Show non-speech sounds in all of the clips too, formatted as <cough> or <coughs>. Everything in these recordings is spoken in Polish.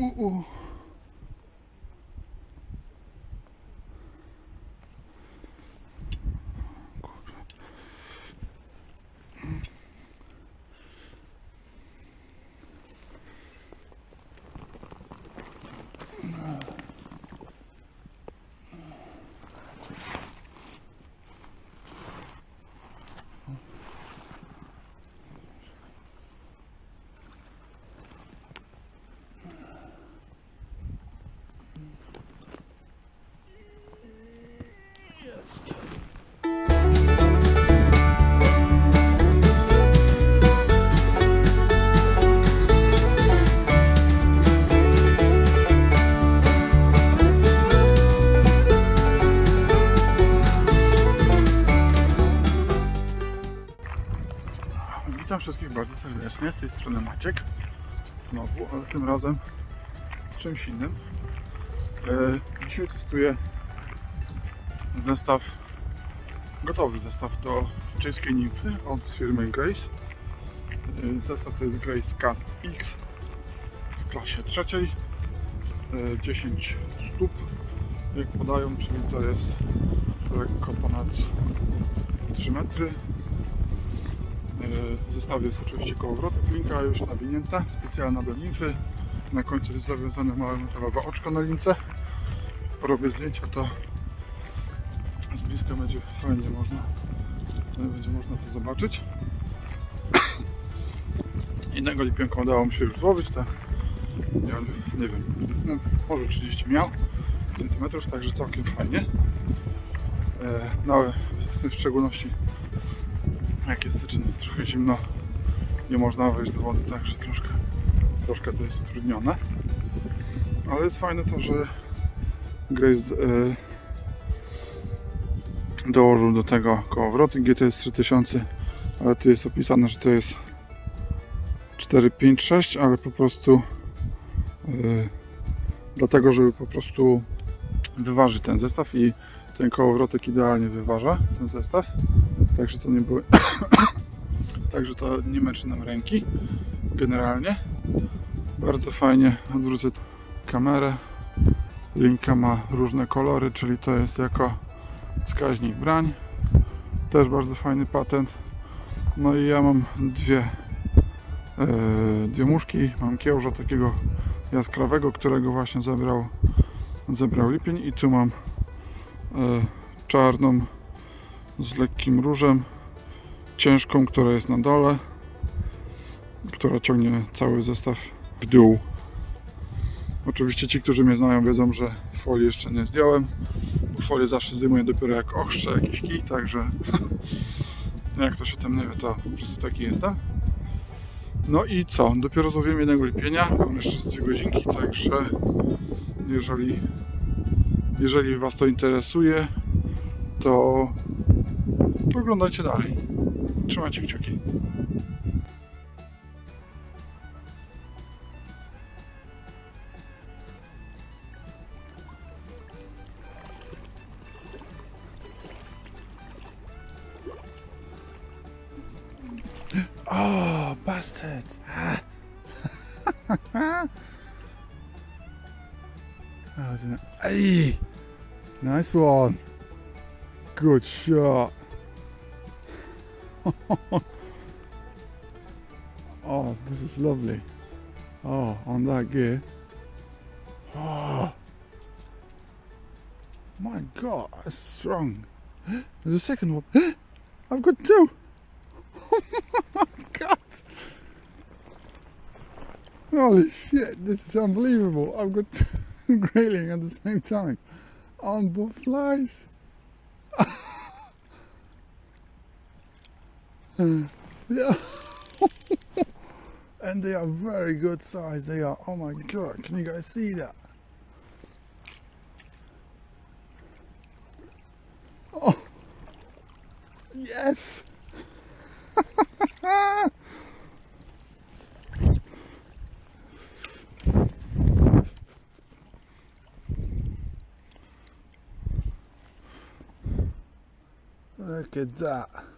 o, o Wszystkich bardzo serdecznie. Z tej strony Maciek. Znowu, ale tym razem z czymś innym. E, dzisiaj testuję zestaw, gotowy zestaw do czeskiej nimfy od firmy Grace. E, Zestaw to jest Grace Cast X w klasie trzeciej. E, 10 stóp, jak podają, czyli to jest lekko ponad 3 metry. W zestawie jest oczywiście kołowrotek, linka już nawinięta, specjalna do nimfy. Na końcu jest zawiązane małe metalowe oczko na lince. Porobię zdjęcia, to z bliska będzie fajnie można, będzie można to zobaczyć. <clears throat> Innego lipienka udało mi się już złowić, to miał, nie wiem, no, może 30 miał centymetrów, także całkiem fajnie. E, no, w szczególności jak jest styczeń, jest trochę zimno, nie można wejść do wody, także troszkę, troszkę to jest utrudnione. Ale jest fajne to, że Grace e, dołożył do tego kołowroty GTS 3000, ale tu jest opisane, że to jest 456, ale po prostu e, dlatego, żeby po prostu wyważyć ten zestaw i ten kołowrotek idealnie wyważa ten zestaw. Także to nie były. <coughs> Także to nie męczy nam ręki. Generalnie. Bardzo fajnie odwrócę kamerę. Linka ma różne kolory, czyli to jest jako wskaźnik brań. Też bardzo fajny patent. No i ja mam dwie, e, dwie muszki. Mam kiełża takiego jaskrawego, którego właśnie zebrał, zebrał lipień i tu mam czarną z lekkim różem, ciężką, która jest na dole, która ciągnie cały zestaw w dół. Oczywiście ci, którzy mnie znają, wiedzą, że folii jeszcze nie zdjąłem, bo folię zawsze zdejmuję dopiero jak ochrzczę jakiś kij, także <laughs> jak to się tam nie wie, to po prostu taki jestem. No i co? Dopiero złowiłem jednego lipienia, mam jeszcze dwie godzinki, także jeżeli, jeżeli Was to interesuje, to oglądajcie dalej. Trzymajcie kciuki. Oh, bastard! <laughs> Oh, isn't it? Nice one! Good shot! <laughs> oh, this is lovely. Oh, on that gear. Oh, my God, that's strong. <gasps> There's a second one. <gasps> I've got two. <laughs> Oh my God. Holy shit, this is unbelievable. I've got <laughs> two grayling at the same time on both flies. <laughs> And they are very good size. They are. Oh my god! Can you guys see that? Oh, yes. Look at that.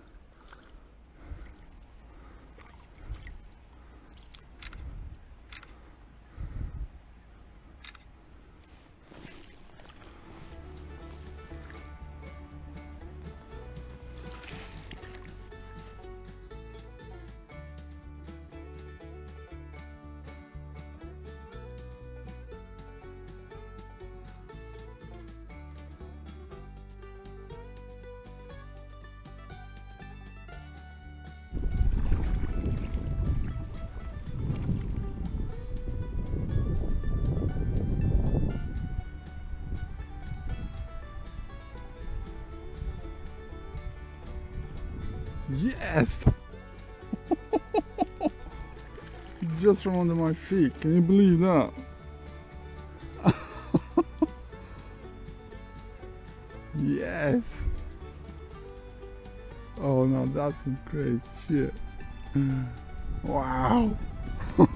Yes! <laughs> Just from under my feet. Can you believe that? <laughs> yes! Oh no, that's some crazy shit. Wow! <laughs>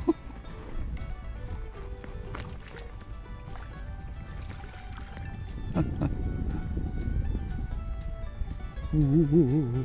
Ooh.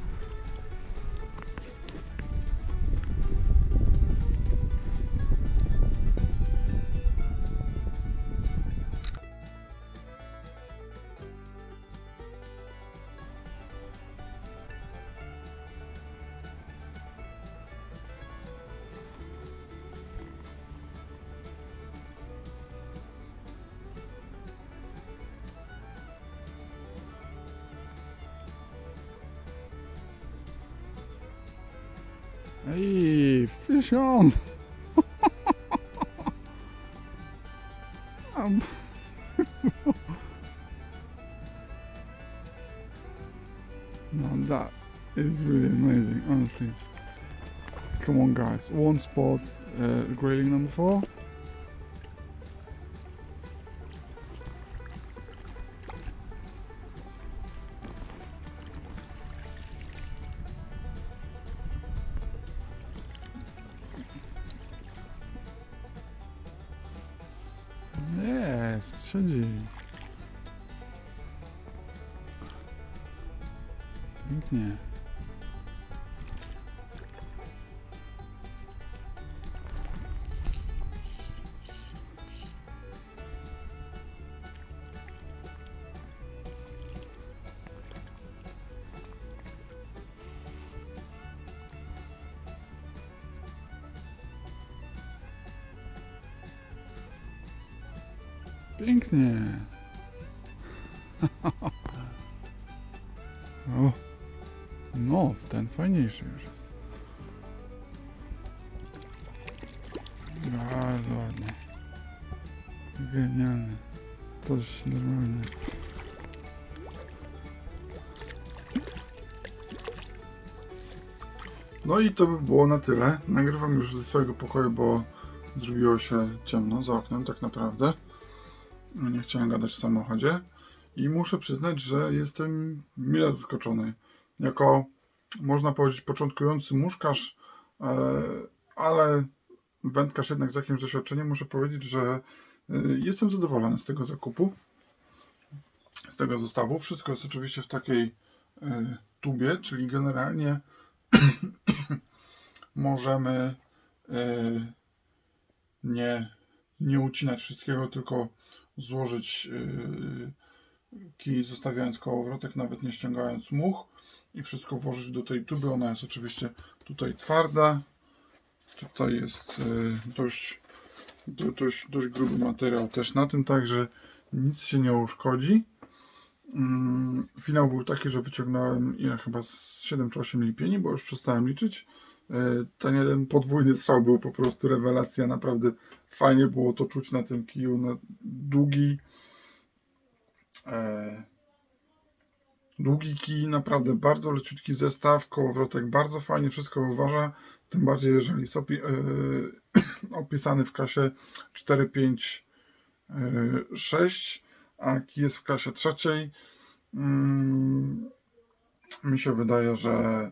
Hey, fish on! <laughs> um, <laughs> now that is really amazing, honestly. Come on, guys. One spot, uh, grayling number four. Siedzi. Pięknie. Pięknie. <laughs> o, no, ten fajniejszy już jest. Bardzo ładnie. Genialny. Coś normalnie. No i to by było na tyle. Nagrywam już ze swojego pokoju, bo zrobiło się ciemno za oknem tak naprawdę. No, Nie chciałem gadać w samochodzie. I muszę przyznać, że jestem mile zaskoczony. Jako, można powiedzieć, początkujący muszkarz, e, ale wędkarz jednak z jakimś doświadczeniem, muszę powiedzieć, że e, jestem zadowolony z tego zakupu, z tego zestawu. Wszystko jest oczywiście w takiej e, tubie, czyli generalnie <clears throat> możemy nie, nie ucinać wszystkiego, tylko złożyć yy, kij, zostawiając kołowrotek, nawet nie ściągając much i wszystko włożyć do tej tuby. Ona jest oczywiście tutaj twarda. Tutaj jest yy, dość, do, dość, dość gruby materiał też na tym, także nic się nie uszkodzi. Mm, Finał był taki, że wyciągnąłem ile chyba z 7 czy 8 lipieni, bo już przestałem liczyć. E, Ten jeden podwójny strzał był po prostu rewelacja. Naprawdę fajnie było to czuć na tym kiju. Na długi, e, długi kij, naprawdę bardzo leciutki zestaw. Kołowrotek bardzo fajnie wszystko uważa. Tym bardziej, jeżeli jest opi- e, <coughs> opisany w klasie 4, 5, e, 6, a kij jest w klasie trzeciej. Mm, mi się wydaje, że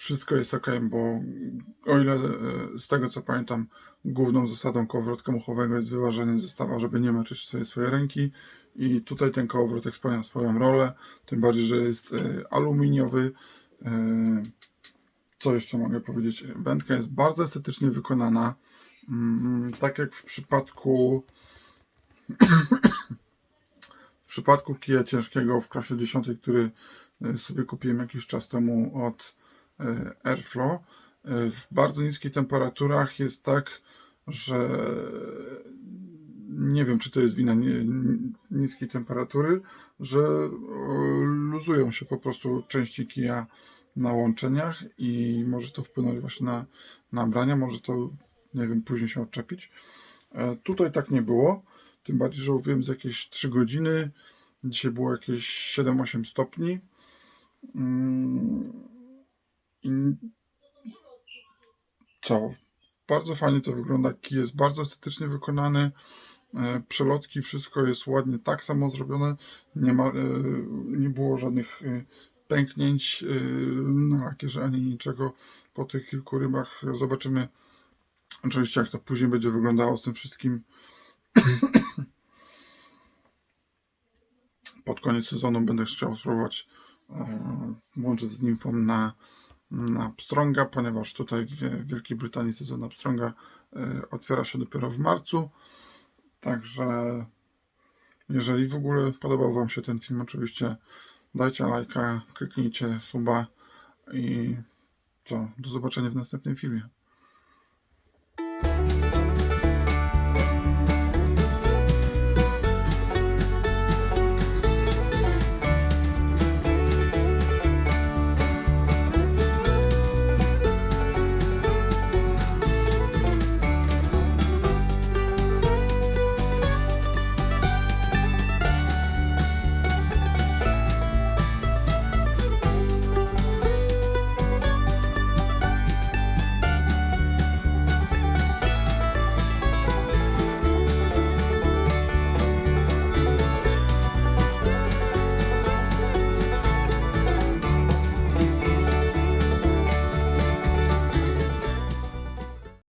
wszystko jest ok, bo o ile e, z tego co pamiętam, główną zasadą kołowrotka muchowego jest wyważenie zestawa, żeby nie męczyć sobie swoje ręki i tutaj ten kołowrotek spełnia swoją rolę, tym bardziej, że jest e, aluminiowy. E, Co jeszcze mogę powiedzieć? Wędka jest bardzo estetycznie wykonana. Mm, Tak jak w przypadku w przypadku kija ciężkiego w klasie 10, który sobie kupiłem jakiś czas temu od Airflow, e, w bardzo niskich temperaturach jest tak, że nie wiem, czy to jest wina niskiej temperatury, że e, luzują się po prostu części kija na łączeniach i może to wpłynąć właśnie na, na brania, może to, nie wiem, później się odczepić. E, Tutaj tak nie było, tym bardziej, że łowiłem za jakieś 3 godziny, dzisiaj było jakieś 7-8 stopni. Mm, I co? Bardzo fajnie to wygląda, kij jest bardzo estetycznie wykonany, e, przelotki, wszystko jest ładnie tak samo zrobione, nie, ma, e, nie było żadnych e, pęknięć na lakierze ani niczego po tych kilku rybach. Zobaczymy oczywiście jak to później będzie wyglądało z tym wszystkim. Pod koniec sezonu będę chciał spróbować łączyć z nimfą na, na pstrąga, ponieważ tutaj w Wielkiej Brytanii sezon na pstrąga e, otwiera się dopiero w marcu. Także jeżeli w ogóle podobał Wam się ten film, oczywiście dajcie lajka, kliknijcie suba i co, do zobaczenia w następnym filmie.